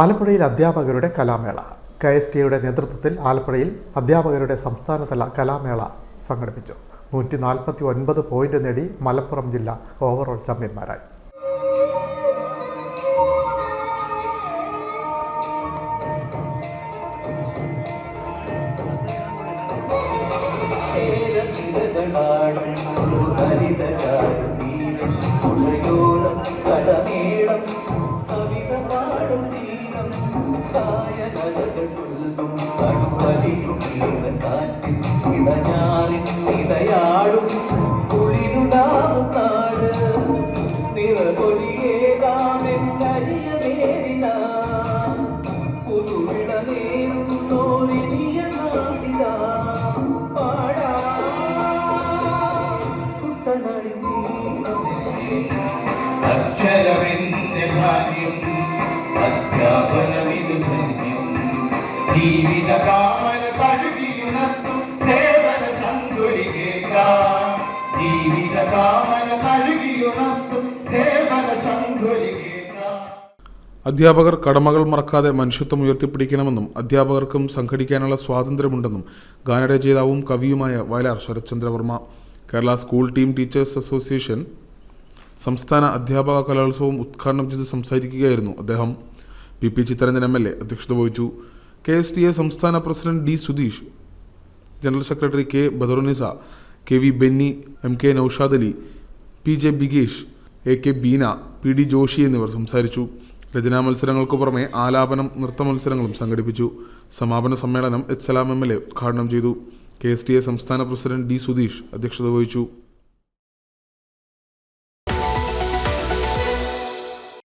ആലപ്പുഴയിൽ അധ്യാപകരുടെ കലാമേള. K S ടിയുടെ നേതൃത്വത്തിൽ ആലപ്പുഴയിൽ അധ്യാപകരുടെ സംസ്ഥാനതല കലാമേള സംഘടിപ്പിച്ചു. നൂറ്റി നാൽപ്പത്തി ഒൻപത് പോയിന്റ് നേടി മലപ്പുറം ജില്ല ഓവറോൾ ചാമ്പ്യന്മാരായി. ഇടഞ്ഞാറിൻ ഇടയാടും. നാട്. നിറപൊലിയേകാമെന്നരിയ സേവന സേവന അധ്യാപകർ കടമകൾ മറക്കാതെ മനുഷ്യത്വം ഉയർത്തിപ്പിടിക്കണമെന്നും അധ്യാപകർക്കും സംഘടിക്കാനുള്ള സ്വാതന്ത്ര്യമുണ്ടെന്നും ഗാനരചയിതാവും കവിയുമായ Vayalar Sarathchandravarma Kerala school team teachers association സംസ്ഥാന അധ്യാപക കലോത്സവം ഉദ്ഘാടനം ചെയ്ത് സംസാരിക്കുകയായിരുന്നു അദ്ദേഹം. P P Chittaranjan M L A അധ്യക്ഷത വഹിച്ചു. കെ എസ് ടി എ സംസ്ഥാന president D Sudheesh general secretary K Badarunisa K V Benny M K Noushad Ali P J Bigesh A K Beena P D Joshy എന്നിവർ സംസാരിച്ചു. രചനാ മത്സരങ്ങൾക്കു പുറമെ ആലാപനം നൃത്ത മത്സരങ്ങളും സംഘടിപ്പിച്ചു. സമാപന സമ്മേളനം H Salam M L A ഉദ്ഘാടനം ചെയ്തു. കെ എസ് ടി എ സംസ്ഥാന പ്രസിഡന്റ് ഡി സുധീഷ് അധ്യക്ഷത വഹിച്ചു.